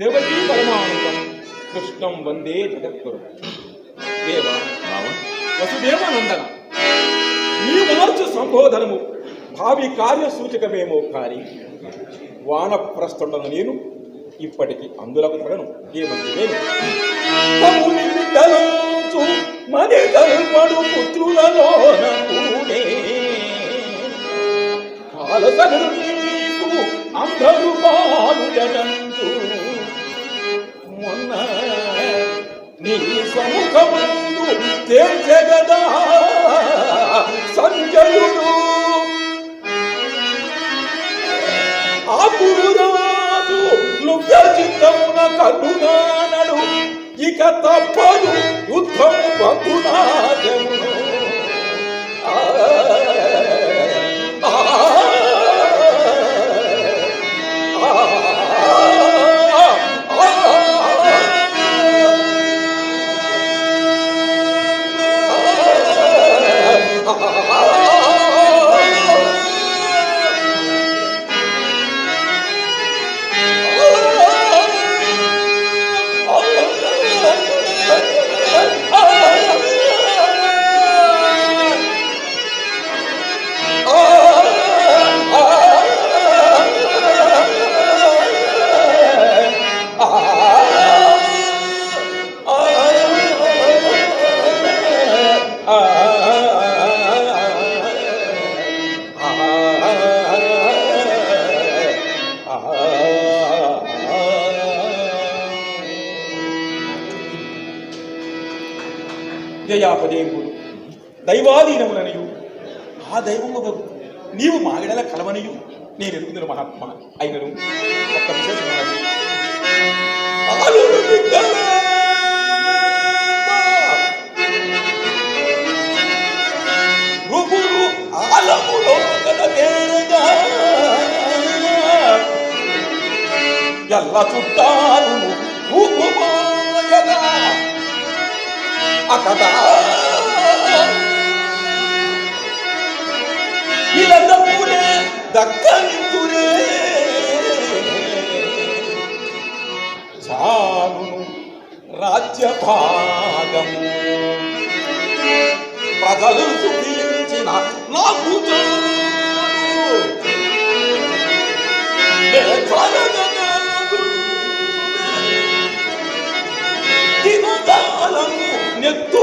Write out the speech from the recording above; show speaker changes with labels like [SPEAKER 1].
[SPEAKER 1] దేవకీ పరమానందం. కృష్ణం వందే జగద్గురు. దేవ వసుదేవనందన నీ మార్చు సంబోధనము భావి కార్య సూచకమేమో కాని వానప్రస్థుడను నేను ఇప్పటికి అందులకు తగను ఏమంటే నేను? అందరు బాలుడనంచు మొన్న నీ సముఖమందు తేల్చెగదా సంజయుడు. ఆకురాజు లుబ్ధ చిత్తమున కట్టునానడు ఇక తప్పదు యుద్ధం బంధునాజమును జయాపదేవుడు దైవాధీనములనియు. ఆ దైవము నీవు మాగడల కలవనియు. నేను ఎరుగుతున్న మహాత్మ అయినను. ఒక్క విశేషం ఉన్నది. ఆలుడు బిడ్డలా! రుపులు ఆలములో కథ తేరగా ఎల్ల చుట్టాలు రూపుమాయగా అక్కడ ఇలందప్పుడే ప్రజలు సుఖించిన arrependimento